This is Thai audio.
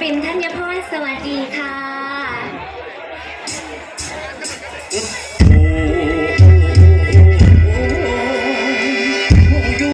ปิ่นธัญพรสวัสดีค่ะ